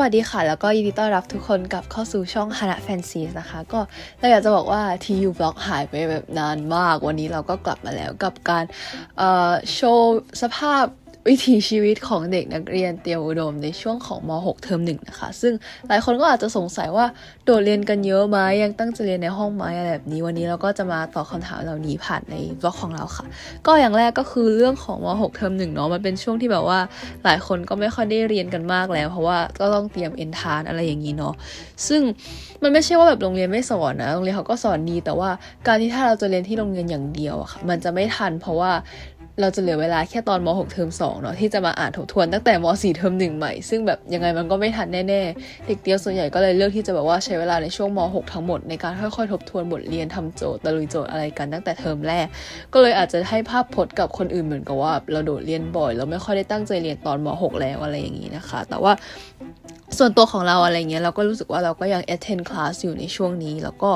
วัสดีค่ะ แล้วก็ยินดีต้อนรับทุกคนกลับเข้าสู่ช่องฮานะแฟนซีนะคะ ก็เราอยากจะบอกว่าทีวีบล็อกหายไปแบบนานมาก วันนี้เราก็กลับมาแล้วกับการเอ่อโชว์สภาพ วิถีชีวิตของเด็กนักเรียนเตรียมอุดมในช่วงของม .6 เทอมหนึ่งนะคะ ซึ่งหลายคนก็อาจจะสงสัยว่าโดดเรียนกันเยอะไหมยังตั้งใจเรียนในห้องไหมอะไรแบบนี้ วันนี้เราก็จะมาตอบคำถามเหล่านี้ผ่านในบล็อกของเราค่ะ ก็อย่างแรกก็คือเรื่องของม .6 เทอมหนึ่งเนาะมันเป็นช่วงที่แบบว่าหลายคนก็ไม่ค่อยได้เรียนกันมากแล้ว เพราะว่าก็ต้องเตรียมเอนทานอะไรอย่างนี้เนาะซึ่งมันไม่ใช่ว่าแบบโรงเรียนไม่สอนนะโรงเรียนเขาก็สอนดีแต่ว่าการที่ถ้าเราจะเรียนที่โรงเรียนอย่างเดียวอะค่ะมันจะไม่ทันเพราะว่า เราจะเหลือเวลาแค่ตอนม .6 เทอม2เนาะที่จะมาอ่านทบทวนตั้งแต่ม .4 เทอม1ใหม่ ซึ่งแบบยังไงมันก็ไม่ทันแน่ๆ เด็กเตียวส่วนใหญ่ก็เลยเลือกที่จะแบบว่าใช้เวลาในช่วงม .6 ทั้งหมดในการค่อยๆ ทบทวนบทเรียนทำโจทย์ตะลุยโจทย์อะไรกันตั้งแต่เทอมแรก ก็เลยอาจจะให้ภาพพจน์กับคนอื่นเหมือนกับว่า เราโดดเรียนบ่อย เราไม่ค่อยได้ตั้งใจเรียนตอนม .6 แล้วอะไรอย่างนี้นะคะ แต่ว่า ส่วนตัวของเราอะไรเงี้ยเราก็รู้สึกว่าเราก็ยัง attend class อยู่ในช่วงนี้ แล้วก็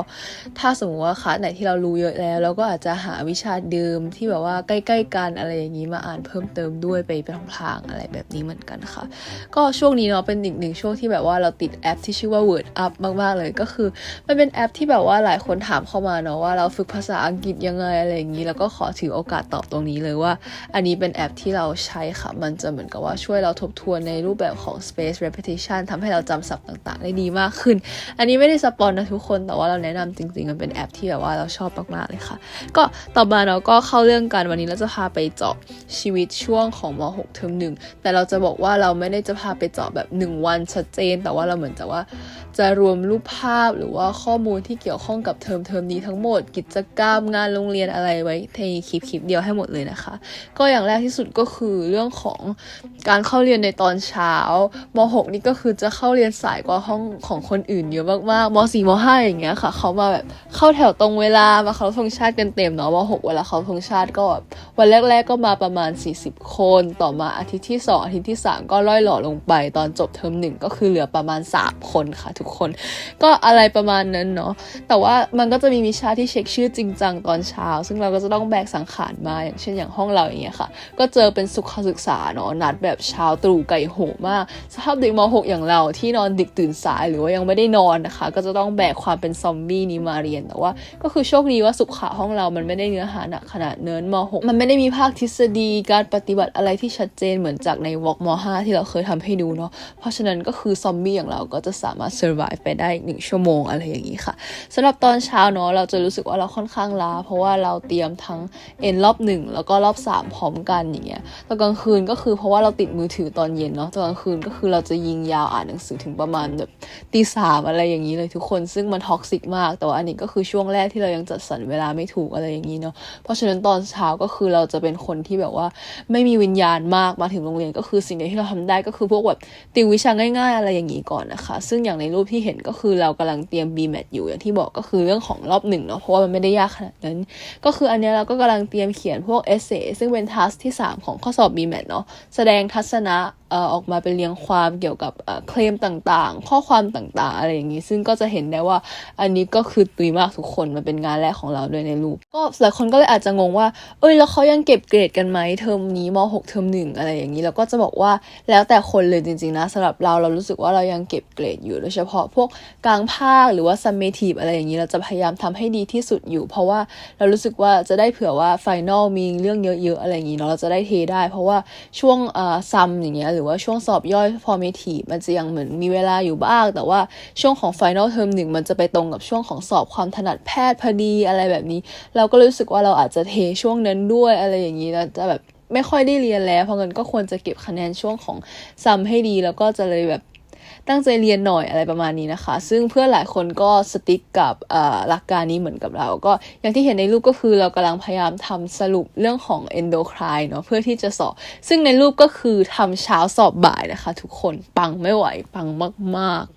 ถ้าสมมติว่าคลาสไหนที่เรารู้เยอะแล้ว เราก็อาจจะหาวิชาเดิมที่แบบว่าใกล้ ๆ กันอะไรอย่างนี้มาอ่านเพิ่มเติมด้วยไปเป็นทางๆอะไรแบบนี้เหมือนกันค่ะ ก็ช่วงนี้เนาะเป็นอีกหนึ่งช่วงที่แบบว่าเราติดแอปที่ชื่อว่า Word Up มากๆเลยก็คือ มันเป็นแอปที่แบบว่าหลายคนถามเข้ามาเนาะว่าเราฝึกภาษาอังกฤษยังไงอะไรอย่างนี้ แล้วก็ขอถือโอกาสตอบตรงนี้เลยว่า อันนี้เป็นแอปที่เราใช้ค่ะมันจะเหมือนกับว่าช่วยเราทบทวนในรูปแบบของ space repetition ทำให้เราจำศัพท์ต่างๆ ได้ดีมากขึ้น อันนี้ไม่ได้สปอนนะทุกคนแต่ว่าเราแนะนำจริง ๆ มันเป็นแอปที่แบบว่าเราชอบมากๆเลยค่ะ ก็ต่อมาเราก็เข้าเรื่องกันวันนี้เราจะพาไปเจาะชีวิตช่วงของม .6 เทอมหนึ่งแต่เราจะบอกว่าเราไม่ได้จะพาไปเจาะแบบ 1 วันชัดเจน แต่ว่าเราเหมือนจะว่าจะรวมรูปภาพหรือว่าข้อมูลที่เกี่ยวข้องกับเทอมเทอมนี้ทั้งหมด กิจกรรมงานโรงเรียนอะไรไว้ในคลิปคลิปเดียวให้หมดเลยนะคะ ก็อย่างแรกที่สุดก็คือเรื่องของการเข้าเรียนในตอนเช้าม 6 นี่ก็คือจะเข้าเรียนสายกว่าห้องของคนอื่นเยอะมากๆม4ม5อย่างเงี้ยค่ะ เขามาแบบเข้าแถวตรงเวลามาเขาธงชาติกันเต็มเนาะม6เวลาเขาธงชาติก็แบบวันแรก ๆ ก็มาประมาณ 40 คน ต่อมาอาทิตย์ที่ 2 อาทิตย์ที่ 3 ก็ล่อยหล่อลงไป ตอนจบเทอมหนึ่งก็คือเหลือประมาณ 3 คนค่ะ ทุกคน ก็อะไรประมาณนั้นเนาะแต่ว่ามันก็จะมีวิชาที่เช็คชื่อจริงจังตอนเช้า ซึ่งเราก็จะต้องแบกสังขารมาอย่างเช่นอย่างห้องเราอย่างเงี้ยค่ะ ก็เจอเป็นสุขศึกษาเนาะนัดแบบเช้าตรู่ไก่โหมากสภาพเด็กม .6 อย่างเราที่นอนดึกตื่นสายหรือว่ายังไม่ได้นอนนะคะ ก็จะต้องแบกความเป็นซอมบี้นี้มาเรียนแต่ว่าก็คือโชคดีว่าสุขะห้องเรามันไม่ได้เนื้อหาหนักขนาดเนินม .6 มันไม่ได้มีภาคทฤษฎีการปฏิบัติอะไรที่ชัดเจนเหมือนจากในวอกม .5 ที่เราเคยทำให้ดูเนาะเพราะฉะนั้นก็คือซอมบี้อย่างเราก็จะสามารถ survive ไปได้หนึ่งชั่วโมงอะไรอย่างนี้ค่ะสำหรับตอนเช้าเนาะเราจะรู้สึกว่าเราค่อนข้างล้า เพราะว่าเราเตรียมทั้งเอ็นรอบหนึ่งแล้วก็รอบสามพร้อมกันอย่างเงี้ยตอนกลางคืนก็คือเพราะว่าเราติดมือถือตอนเย็นเนาะตอนกลางคืนก็คือเราจะยิงยาวอ่านหนังสือถึงประมาณแบบตีสามอะไรอย่างนี้เลยทุกคนซึ่งมันท็อกซิกมาก แต่ว่าอันนี้ก็คือช่วงแรกที่เรายังจัดสรรเวลาไม่ถูกอะไรอย่างนี้เนาะเพราะฉะนั้นตอนเช้าก็คือเราจะเป็นคนที่แบบว่าไม่มีวิญญาณมากมาถึงโรงเรียนก็คือสิ่งเดียวที่เราทำได้ก็คือพวกแบบติววิชาง่ายๆ อะไรอย่างนี้ก่อนนะคะ ซึ่งอย่างในรูปที่เห็นก็คือเรากำลังเตรียม BMAT อยู่อย่างที่บอกก็คือเรื่องของรอบหนึ่งเนาะเพราะว่ามันไม่ได้ยากขนาดนั้น ก็คืออันนี้เราก็กำลังเตรียมเขียนพวกเอเซซึ่งเป็นทัสที่ 3 ของข้อสอบ BMAT เนาะแสดงทัศนะ ออกมาเป็นเรียงความเกี่ยวกับเคลมต่างๆ ข้อความต่างๆ อะไรอย่างนี้ ซึ่งก็จะเห็นได้ว่าอันนี้ก็คือตุยมากทุกคนมันเป็นงานแรกของเราด้วยในรูป ก็หลายคนก็เลยอาจจะงงว่า เอ้ยแล้วเขายังเก็บเกรดกันไหมเทอมนี้ม .6 เทอมหนึ่งอะไรอย่างนี้แล้วก็จะบอกว่าแล้วแต่คนเลยจริงๆนะสำหรับเราเรารู้สึกว่าเรายังเก็บเกรดอยู่โดยเฉพาะพวกกลางภาคหรือว่า summative อะไรอย่างนี้เราจะพยายามทำให้ดีที่สุดอยู่ เพราะว่าเรารู้สึกว่าจะได้เผื่อว่า final มีเรื่องเยอะๆอะไรอย่างนี้เนาะเราจะได้เทได้ เพราะว่าช่วงซัมอย่างเงี้ยหรืือว่าช่วงสอบย่อยฟอร์มทีมันจะยังเหมือนมีเวลาอยู่บ้าง แต่ว่าช่วงของ final term หนึ่งมันจะไปตรงกับช่วงของสอบความถนัดแพทย์พอดีอะไรแบบนี้ เราก็รู้สึกว่าเราอาจจะเทช่วงนั้นด้วยอะไรอย่างนี้เราจะแบบไม่ค่อยได้เรียนแล้ว เพราะงั้นก็ควรจะเก็บคะแนนช่วงของซัมให้ดี แล้วก็จะเลยแบบ ตั้งใจเรียนหน่อยอะไรประมาณนี้นะคะ ซึ่งเพื่อนหลายคนก็สติ๊กกับหลักการนี้เหมือนกับเรา ก็อย่างที่เห็นในรูปก็คือเรากำลังพยายามทำสรุปเรื่องของ endocrine เนาะเพื่อที่จะสอบ ซึ่งในรูปก็คือทำเช้าสอบบ่ายนะคะ ทุกคนปังไม่ไหวปังมาก ๆ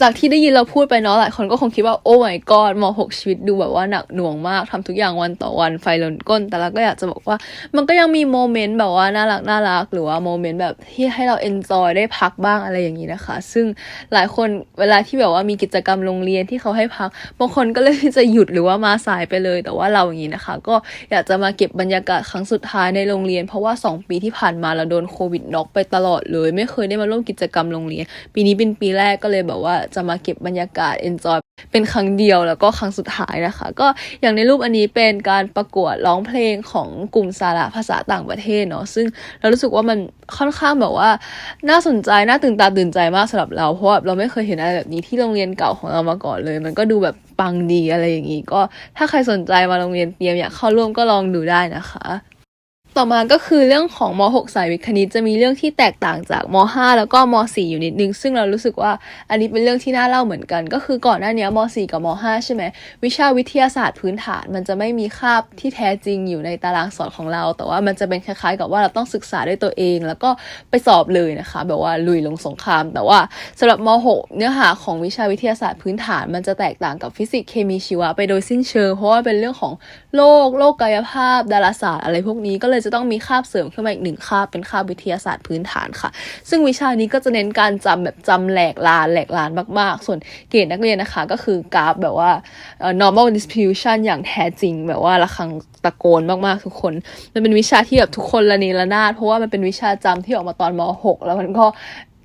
จากที่ได้ยินเราพูดไปเนาะหลายคนก็คงคิดว่าโอ้ my god ม .6 ชีวิตดูแบบว่าหนักหน่วงมากทำทุกอย่างวันต่อวันไฟล้นก้น แต่เราก็อยากจะบอกว่า มันก็ยังมีโมเมนต์แบบว่าน่ารักน่ารักหรือว่าโมเมนต์แบบที่ให้เราเอนจอยได้พักบ้างอะไรอย่างนี้นะคะ ซึ่งหลายคนเวลาที่แบบว่ามีกิจกรรมโรงเรียนที่เขาให้พักบางคนก็เลยที่จะหยุดหรือว่ามาสายไปเลย แต่ว่าเราอย่างนี้นะคะ ก็อยากจะมาเก็บบรรยากาศครั้งสุดท้ายในโรงเรียน เพราะว่า 2 ปีที่ผ่านมาเราโดนโควิดน็อกไปตลอดเลย ไม่เคยได้มาร่วมกิจกรรมโรงเรียน ปีนี้เป็นปีแรกก็เลยแบบว่าจะมาเก็บบรรยากาศ enjoy เป็นครั้งเดียวแล้วก็ครั้งสุดท้ายนะคะ ก็อย่างในรูปอันนี้เป็นการประกวดร้องเพลงของกลุ่มสาระภาษาต่างประเทศเนาะซึ่งเรารู้สึกว่ามันค่อนข้างแบบว่า น่าสนใจน่าตื่นตาตื่นใจมากสำหรับเราเพราะว่าเราไม่เคยเห็นอะไรแบบนี้ที่โรงเรียนเก่าของเรามาก่อนเลย มันก็ดูแบบปังดีอะไรอย่างนี้ก็ถ้าใครสนใจมาโรงเรียนเตรียมอยากเข้าร่วมก็ลองดูได้นะคะ ต่อมาก็คือเรื่องของม .6 สายวิทย์คณิตจะมีเรื่องที่แตกต่างจากม .5 แล้วก็ม .4 อยู่นิดนึง ซึ่งเรารู้สึกว่าอันนี้เป็นเรื่องที่น่าเล่าเหมือนกัน ก็คือก่อนหน้านี้ม .4 กับม .5 ใช่ไหมวิชาวิทยาศาสตร์พื้นฐาน มันจะไม่มีคาบที่แท้จริงอยู่ในตารางสอนของเรา แต่ว่ามันจะเป็นคล้ายๆ กับว่าเราต้องศึกษาด้วยตัวเอง แล้วก็ไปสอบเลยนะคะ แบบว่าลุยลงสงคราม แต่ว่าสำหรับม .6 เนื้อหาของวิชาวิทยาศาสตร์พื้นฐาน มันจะแตกต่างกับฟิสิกส์เคมีชีวะไปโดยสิ้นเชิงเพราะว่าเป็นเรื่องของโลกโลกกายภาพดาราศาสตร์อะไรพวกนี้ก็เลยจะต้องมีคาบเสริมขึ้นมาอีกหนึ่งคาบเป็นคาบวิทยาศาสตร์พื้นฐานค่ะ ซึ่งวิชานี้ก็จะเน้นการจำแบบจำแหลกลานแหลกลานมาก ๆ ส่วนเกรดนักเรียนนะคะ ก็คือกราฟแบบว่า normal distribution อย่างแท้จริง แบบว่าระคังตะโกนมาก ๆ ทุกคน มันเป็นวิชาที่แบบทุกคนละเนระนาดเพราะว่ามันเป็นวิชาจำที่ออกมาตอนม .6 แล้วมันก็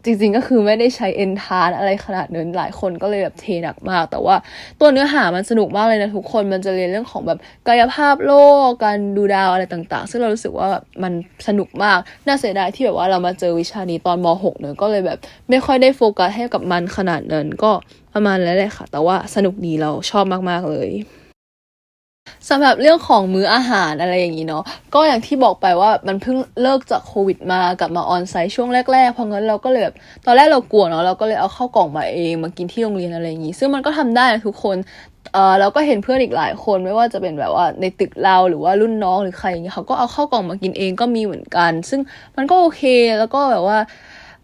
จริงๆก็คือไม่ได้ใช้เอนทานอะไรขนาดนั้นหลายคนก็เลยแบบเทหนักมาก แต่ว่าตัวเนื้อหามันสนุกมากเลยนะทุกคนมันจะเรียนเรื่องของแบบกายภาพโลก การดูดาวอะไรต่างๆ ซึ่งเรารู้สึกว่าแบบมันสนุกมากน่าเสียดายที่แบบว่าเรามาเจอวิชานี้ตอนม .6 เนอะก็เลยแบบไม่ค่อยได้โฟกัสให้กับมันขนาดนั้นก็ประมาณนั้นแหละค่ะ แต่ว่าสนุกดีเราชอบมากๆเลย สำหรับเรื่องของมื้ออาหารอะไรอย่างนี้เนาะก็อย่างที่บอกไปว่ามันเพิ่งเลิกจากโควิดมากลับมาออนไซต์ช่วงแรกๆเพราะงั้นเราก็เลยแบบตอนแรกเรากลัวเนาะเราก็เลยเอาเข้าวกล่องมาเองมากินที่โรงเรียนอะไรอย่างนี้ ซึ่งมันก็ทำได้นะทุกคนเออเราก็เห็นเพื่อนอีกหลายคนไม่ว่าจะเป็นแบบว่าในตึกเราหรือว่ารุ่นน้องหรือใครอย่างเงี้ยเขาก็เอาเข้าวกล่องมากินเองก็มีเหมือนกัน ซึ่งมันก็โอเคแล้วก็แบบว่า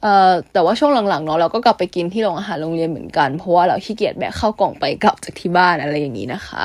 เอ่อแต่ว่าช่วงหลังๆเนาะเราก็กลับไปกินที่โรงอาหารโรงเรียนเหมือนกัน เพราะว่าเราขี้เกียจแบกข้าวกล่องไปกลับจากที่บ้านอะไรอย่างนี้นะคะ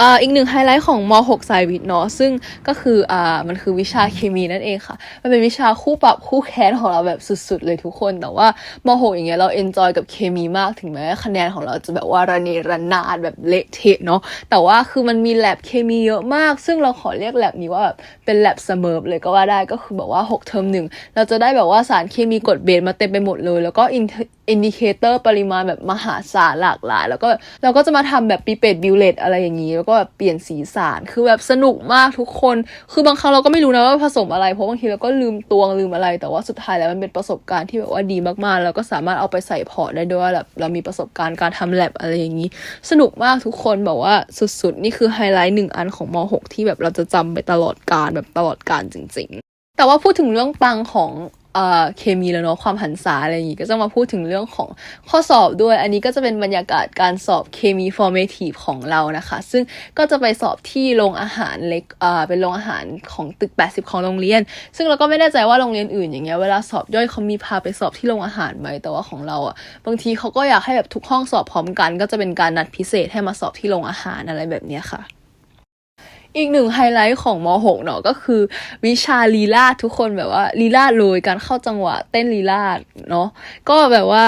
อ่าอีกหนึ่งไฮไลท์ของม .6 สายวิทย์เนาะซึ่งก็คืออ่ามันคือวิชาเคมีนั่นเองค่ะ มันเป็นวิชาคู่ปรับคู่แค้นของเราแบบสุดๆเลยทุกคน แต่ว่าม .6 อย่างเงี้ยเราเอนจอยกับเคมีมากถึงแม้คะแนนของเราจะแบบว่าระเนระนาดแบบเละเทะเนาะแต่ว่าคือมันมีแลบเคมีเยอะมาก ซึ่งเราขอเรียกแลบนี้ว่าแบบเป็นแลบเสมอเลยก็ว่าได้ก็คือแบบว่า 6 เทอมหนึ่งเราจะได้แบบว่าสารเคมีกดเบสมาเต็มไปหมดเลย แล้วก็อินอินดิเคเตอร์ปริมาณแบบมหาศาลหลากหลาย แล้วก็เราก็จะมาทำแบบปีเป็ดบิวเลตอะไรอย่างนี้ แล้วก็แบบเปลี่ยนสีสารคือแบบสนุกมากทุกคน คือบางครั้งเราก็ไม่รู้นะว่าผสมอะไร เพราะบางทีเราก็ลืมตวงลืมอะไร แต่ว่าสุดท้ายแล้วมันเป็นประสบการณ์ที่แบบว่าดีมากๆ แล้วก็สามารถเอาไปใส่พอร์ตได้ด้วยแบบเรามีประสบการณ์การทำแลบอะไรอย่างนี้ สนุกมากทุกคนแบบว่าสุดๆ นี่คือไฮไลท์หนึ่งอันของม .6 ที่แบบเราจะจำไปตลอดการแบบตลอดการจริง ๆ แต่ว่าพูดถึงเรื่องปังของ เอ่อเคมีแล้วเนาะความหันษาอะไรอย่างงี้ก็จะมาพูดถึงเรื่องของข้อสอบด้วย อันนี้ก็จะเป็นบรรยากาศการสอบเคมี formative ของเรานะคะ ซึ่งก็จะไปสอบที่โรงอาหารเล็กเอ่อเป็นโรงอาหารของตึก 80 ของโรงเรียน ซึ่งเราก็ไม่แน่ใจว่าโรงเรียนอื่นอย่างเงี้ยเวลาสอบย่อยเขามีพาไปสอบที่โรงอาหารไหมแต่ว่าของเราอะบางทีเขาก็อยากให้แบบทุกห้องสอบพร้อมกัน ก็จะเป็นการนัดพิเศษให้มาสอบที่โรงอาหารอะไรแบบเนี้ยค่ะ อีกหนึ่งไฮไลท์ของม .6 เนาะก็คือ วิชาลีลาทุกคนแบบว่าลีลาโรยการเข้าจังหวะเต้นลีลาเนาะก็แบบว่า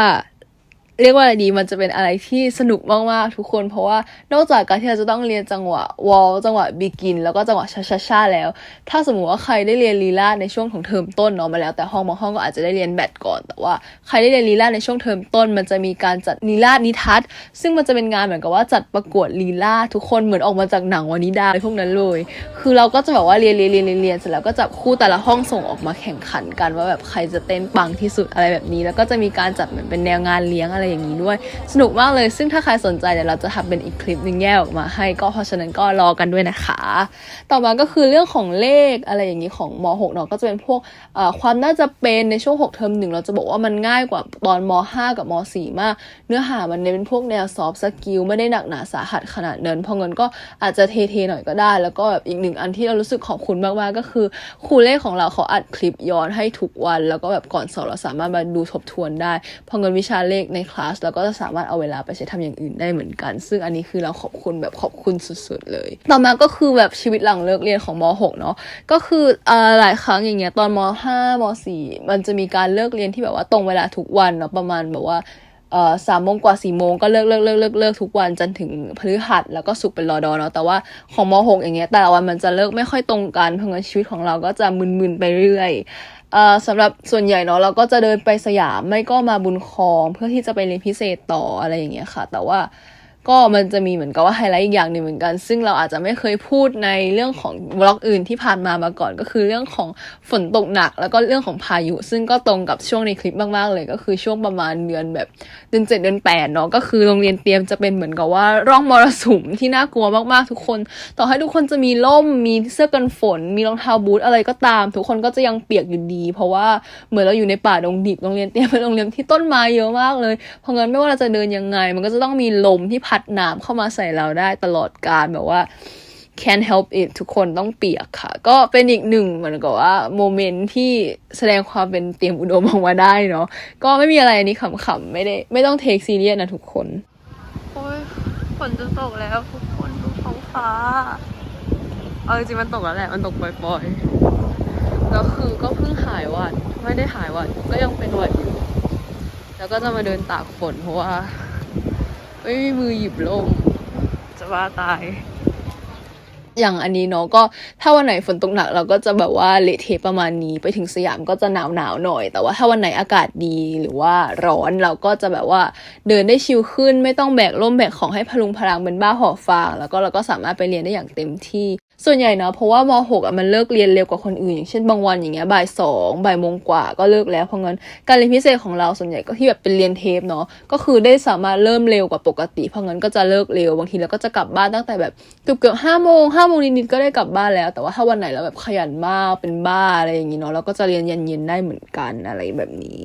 เรียกว่าอะไรดีมันจะเป็นอะไรที่สนุกมากๆทุกคน เพราะว่านอกจากการที่เราจะต้องเรียนจังหวะวอลจังหวะบิกิน แล้วก็จังหวะชาชาชาแล้ว ถ้าสมมติว่าใครได้เรียนลีลาในช่วงของเทอมต้นเนาะมาแล้ว แต่ห้องบางห้องก็อาจจะได้เรียนแบดก่อน แต่ว่าใครได้เรียนลีลาในช่วงเทอมต้น มันจะมีการจัดลีลานิทัศน์ซึ่งมันจะเป็นงานเหมือนกับว่าจัดประกวดลีลาทุกคนเหมือนออกมาจากหนังวานิดาอะไรพวกนั้นเลย คือเราก็จะแบบว่าเรียนเรียนเรียนเรียนเรียนเสร็จแล้วก็จับคู่แต่ละห้องส่งออกมาแข่งขันกันว่าแบบใครจะเต้นปังที่สุดอะไรแบบนี้ แล้วก็จะมีการจัดเหมือนเป็นแนวงานเลี้ยงอะไรอย่างนี้ด้วย สนุกมากเลย ซึ่งถ้าใครสนใจเดี๋ยวเราจะทำเป็นอีกคลิปหนึ่งแยกออกมาให้ก็เพราะฉะนั้นก็รอกันด้วยนะคะ ต่อมาก็คือเรื่องของเลขอะไรอย่างนี้ของม .6 เนาะก็จะเป็นพวกความน่าจะเป็นในช่วง 6 เทอมหนึ่งเราจะบอกว่ามันง่ายกว่าตอนม .5 กับม .4 มาก เนื้อหามันเน้นเป็นพวกแนวซอฟต์สกิลไม่ได้หนักหนาสาหัสขนาดนั้นเพราะงั้นก็อาจจะเทๆหน่อยก็ได้ แล้วก็แบบอีกหนึ่งอันที่เรารู้สึกขอบคุณมากๆก็คือครูเลขของเราเขาอัดคลิปย้อนให้ทุกวัน แล้วก็แบบก่อนสอบเราสามารถมาดูทบทวนได้เพราะงั้นวิชาเลขในคลาสเราก็จะสามารถเอาเวลาไปใช้ทำอย่างอื่นได้เหมือนกัน ซึ่งอันนี้คือเราขอบคุณแบบขอบคุณสุดๆเลย ต่อมาก็คือแบบชีวิตหลังเลิกเรียนของม .6 เนาะก็คืออ่อหลายครั้งอย่างเงี้ยตอนม .5 ม .4 มันจะมีการเลิกเรียนที่แบบว่าตรงเวลาทุกวันเนาะประมาณแบบว่าเอ่อสามโมงกว่าสี่โมงก็เลิกเลิกเลิกเลิกเลิกทุกวันจนถึงพฤหัสแล้วก็ศุกเป็นรอดอเนาะแต่ว่าของมหกอย่างเงี้ยแต่ละวันมันจะเลิกไม่ค่อยตรงกันเพราะงั้นชีวิตของเราก็จะมึนๆไปเรื่อย สำหรับส่วนใหญ่เนาะเราก็จะเดินไปสยามไม่ก็มาบุญครองเพื่อที่จะไปเรียนพิเศษต่ออะไรอย่างเงี้ยค่ะ แต่ว่า ก็มันจะมีเหมือนกับว่าไฮไลท์อีกอย่างหนึ่งเหมือนกัน ซึ่งเราอาจจะไม่เคยพูดในเรื่องของบล็อกอื่นที่ผ่านมามาก่อน ก็คือเรื่องของฝนตกหนัก แล้วก็เรื่องของพายุ ซึ่งก็ตรงกับช่วงในคลิปมากๆเลย ก็คือช่วงประมาณเดือนแบบเดือนเจ็ดเดือนแปดเนาะก็คือโรงเรียนเตรียมจะเป็นเหมือนกับว่าร่องมรสุมที่น่ากลัวมากๆทุกคน ต่อให้ทุกคนจะมีร่มมีเสื้อกันฝน มีรองเท้าบูทอะไรก็ตาม ทุกคนก็จะยังเปียกอยู่ดี เพราะว่าเหมือนเราอยู่ในป่าดงดิบโรงเรียนเตรียมเป็นโรงเรียนที่ต้นไม้เยอะมากเลยเพราะงั้นไม่ว่าเราจะเดินยังไง มันก็จะต้องมีลมที่พัดน้ำเข้ามาใส่เราได้ตลอดการแบบว่า can't help it ทุกคนต้องเปียกค่ะ ก็เป็นอีกหนึ่งเหมือนกับว่าโมเมนต์ที่แสดงความเป็นเตรียมอุดมออกมาได้เนาะก็ไม่มีอะไรอันนี้ขำๆไม่ได้ไม่ต้องเทคซีเรียสนะทุกคน โอ้ยฝนจะตกแล้วทุกคนดูท้องฟ้า เอาจริงมันตกแล้วแหละ มันตกปล่อยๆแล้วคือก็เพิ่งหายวัดไม่ได้หายวัดก็ยังเป็นวัดอยู่ แล้วก็จะมาเดินตากฝนเพราะว่า ไม่มีมือหยิบร่มจะว่าตาย อย่างอันนี้เนาะก็ถ้าวันไหนฝนตกหนักเราก็จะแบบว่าเละเทะประมาณนี้ไปถึงสยามก็จะหนาวหนาวหน่อย แต่ว่าถ้าวันไหนอากาศดีหรือว่าร้อนเราก็จะแบบว่าเดินได้ชิลขึ้น ไม่ต้องแบกร่มแบกของให้พลุงพลังเป็นบ้าหอบฟางแล้วก็เราก็สามารถไปเรียนได้อย่างเต็มที่ ส่วนใหญ่เนาะเพราะว่ามหกอะมันเลิกเรียนเร็วกว่าคนอื่นอย่างเช่นบางวันอย่างเงี้ยบ่ายสองบ่ายโมงกว่าก็เลิกแล้วเพราะงั้นการเรียนพิเศษของเราส่วนใหญ่ก็ที่แบบเป็นเรียนเทปเนาะก็คือได้สามารถเริ่มเร็วกว่าปกติเพราะงั้นก็จะเลิกเร็วบางทีเราก็จะกลับบ้านตั้งแต่แบบเกือบเกือบห้าโมงห้าโมงนิดๆก็ได้กลับบ้านแล้ว แต่ว่าถ้าวันไหนเราแบบขยันมากเป็นบ้าอะไรอย่างงี้เนาะเราก็จะเรียนเย็นๆได้เหมือนกันอะไรแบบนี้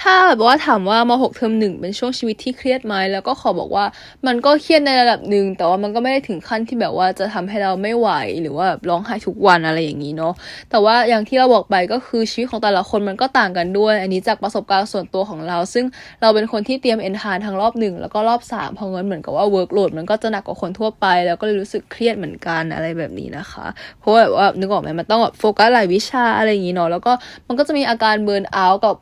ถ้าแบบว่าถามว่ามหกเทอมหนึ่งเป็นช่วงชีวิตที่เครียดไหมแล้วก็ขอบอกว่ามันก็เครียดในระดับหนึ่งแต่ว่ามันก็ไม่ได้ถึงขั้นที่แบบว่าจะทำให้เราไม่ไหวหรือว่าแบบร้องไห้ทุกวันอะไรอย่างนี้เนาะแต่ว่าอย่างที่เราบอกไปก็คือชีวิตของแต่ละคนมันก็ต่างกันด้วย อันนี้จากประสบการณ์ส่วนตัวของเรา ซึ่งเราเป็นคนที่เตรียมเอนทานทั้งรอบหนึ่งแล้วก็รอบสามเพราะงั้นเหมือนกับว่าเวิร์กโหลดมันก็จะหนักกว่าคนทั่วไป แล้วก็เลยรู้สึกเครียดเหมือนกันอะไรแบบนี้นะคะ เพราะแบบว่านึกออกไหมมันต้องแบบโฟกัสหลายวิชาอะไรอย่างนี้เนาะแล้วก็มันก็จะมีอาการเบิร์นเอาท์กับ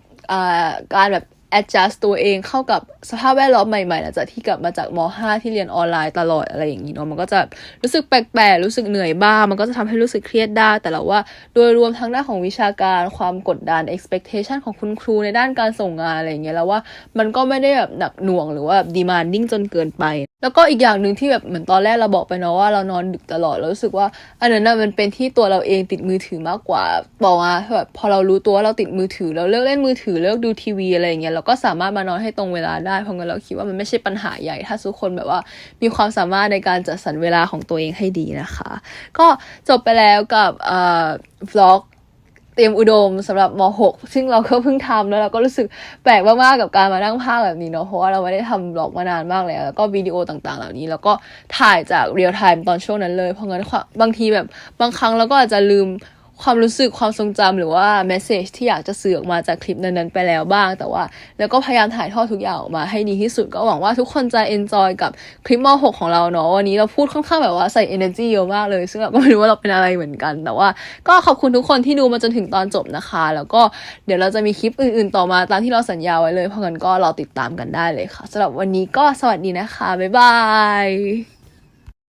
การแบบ adjust ตัวเองเข้ากับสภาพแวดล้อมใหม่ๆหลังจากที่กลับมาจากม .5 ที่เรียนออนไลน์ตลอดอะไรอย่างนี้เนาะมันก็จะรู้สึกแปลกๆรู้สึกเหนื่อยบ้าง มันก็จะทำให้รู้สึกเครียดได้ แต่เราว่า โดยรวมทั้งด้านของวิชาการความกดดัน expectation ของคุณครูในด้านการส่งงานอะไรอย่างเงี้ยแล้วว่ามันก็ไม่ได้แบบหนักหน่วงหรือว่า demanding จนเกินไป แล้วก็อีกอย่างหนึ่งที่แบบเหมือนตอนแรกเราบอกไปเนาะว่าเรานอนดึกตลอดเรารู้สึกว่าอันนั้นน่ะมันเป็นที่ตัวเราเองติดมือถือมากกว่าบอกว่าแบบพอเรารู้ตัวว่าเราติดมือถือเราเลิกเล่นมือถือเลิกดูทีวีอะไรอย่างเงี้ยเราก็สามารถมานอนให้ตรงเวลาได้เพราะงั้นเราคิดว่ามันไม่ใช่ปัญหาใหญ่ ถ้าทุกคนแบบว่ามีความสามารถในการจัดสรรเวลาของตัวเองให้ดีนะคะ ก็จบไปแล้วกับเอ่อวล็อกเตรียมอุดมสำหรับม .6 ซึ่งเราก็เพิ่งทำแล้วเราก็รู้สึกแปลกมากๆกับการมานั่งภาคแบบนี้เนาะเพราะว่าเราไม่ได้ทำบล็อกมานานมากแล้ว แล้วก็วิดีโอต่างๆ เหล่านี้ แล้วก็ถ่ายจากเรียลไทม์ตอนช่วงนั้นเลยเพราะงั้นบางทีแบบบางครั้งเราก็อาจจะลืม ความรู้สึกความทรงจำหรือว่าแมสเซจที่อยากจะสื่อออกมาจากคลิปนั้นๆไปแล้วบ้าง แต่ว่า แล้วก็พยายามถ่ายทอดทุกอย่างออกมาให้ดีที่สุดก็หวังว่าทุกคนจะเอนจอยกับคลิปม .6 ของเราเนาะวันนี้เราพูดค่อนข้างแบบว่าใส่ energy เยอะมากเลย ซึ่งเราก็ไม่รู้ว่าเราเป็นอะไรเหมือนกัน แต่ว่า ก็ขอบคุณทุกคนที่ดูมาจนถึงตอนจบนะคะ แล้วก็เดี๋ยวเราจะมีคลิปอื่นๆ ต่อมาตามที่เราสัญญาไว้เลยเพราะงั้นก็รอติดตามกันได้เลยค่ะสำหรับวันนี้ก็สวัสดีนะคะบ๊ายบาย